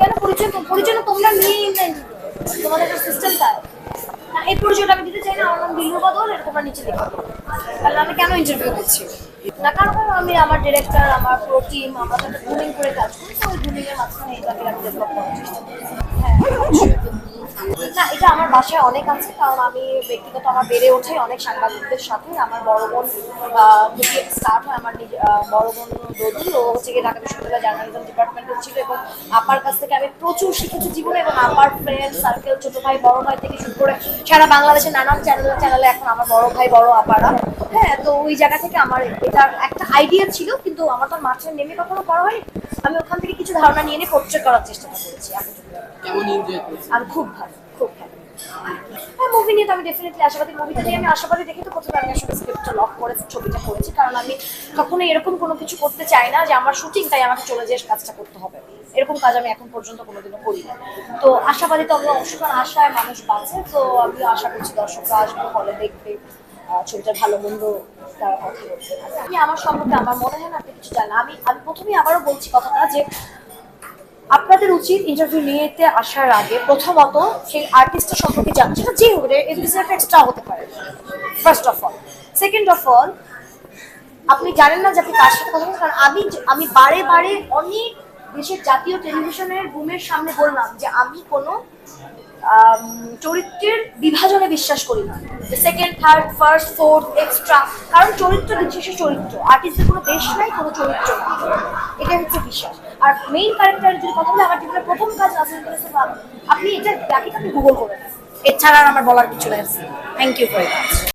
কেন পরিচয় পরিচয় তোমরা নিয়ে তোমাদের একটা সিস্টেম তাই। না, এই পরিচয়টা আমি দিতে চাই না, আমার নাম বিল্লু বদল এটা তোমরা নিচে দেখো। তাহলে আমি কেন ইন্টারভিউ করছি? না, কারণ আমি আমার ডিরেক্টর আমার পুরো টিম আমরা তাদের গ্রুমিং করে কাজ করি ওই গ্রুমিং এর মাঝখানে এটাকে করি। হ্যাঁ বাসায় অনেক আছে কারণ আমি ব্যক্তিগত আমার বেড়ে ওঠে অনেক সাংবাদিকদের সাথে। আমার বড় বোন থেকে স্টার্ট হয় আমার বড় বোন দদুল। ও হচ্ছে গিয়ে ঢাকা বিশ্ববিদ্যালয় জার্নালিজম ডিপার্টমেন্টে ছিল এবং আপার কাছ থেকে আমি প্রচুর শিখেছি জীবনে এবং আমার ফ্রেন্ড সার্কেল ছোট ভাই বড় ভাই থেকে শুরু করে সারা বাংলাদেশের নানান চ্যানেল চ্যানেলে এখন আমার বড় ভাই বড় আপারা। হ্যাঁ তো ওই জায়গা থেকে আমার এটার একটা আইডিয়া ছিল কিন্তু আমার তো মাঠে নেমে কখনো করা হয়নি। আমি ওখান থেকে কিছু ধারণা নিয়ে নিয়ে পোর্ট্রেট করার চেষ্টা করেছি। আমি খুব ভালো খুব ভালো। হ্যাঁ মুভি নিয়ে তো আমি ডেফিনেটলি আশাবাদী। মুভিটা নিয়ে আমি আশাবাদী দেখে তো প্রথমে আমি আসলে স্ক্রিপ্টটা লক করে ছবিটা করেছি, কারণ আমি কখনো এরকম কোনো কিছু করতে চাই না যে আমার শুটিং তাই আমাকে চলে যেয়ে কাজটা করতে হবে। এরকম কাজ আমি এখন পর্যন্ত কোনোদিনও করি না তো আশাবাদী তো আমি অবশ্যই কারণ আশায় মানুষ বাঁচে, তো আমি আশা করছি দর্শকরা আসবে হলে দেখবে ছবিটার ভালো মন্দ তারা কথা বলবে আমি আমার সম্পর্কে আমার মনে হয় না আপনি কিছু জানেন আমি আমি প্রথমেই আবারও বলছি কথাটা যে আপনাদের উচিত ইন্টারভিউ নিতে আসার আগে প্রথমত সেই আর্টিস্টের সম্পর্কে জানা সেটা যে হোক একটা এক্সট্রা হতে পারে। First of all second of all আপনি জানেন না যে আপনি কার সাথে কথা কারণ আমি আমি বারে বারে অনেক দেশের জাতীয় টেলিভিশনের বুমের সামনে বললাম যে আমি কোনো চরিত্রের বিভাজনে বিশ্বাস করি না। Second third first fourth extra কারণ চরিত্র দিন শেষে চরিত্র আর্টিস্টের কোনো দেশ নাই, কোনো চরিত্র এটা হচ্ছে বিশ্বাস আর মেইন ক্যারেক্টার যদি কথা বলে, আমার জীবনের প্রথম কাজ নাসিরুল করেছে আপনি এটা বাকিটা আপনি গুগল করেন। এছাড়া আর আমার বলার কিছু নেই। Thank you very much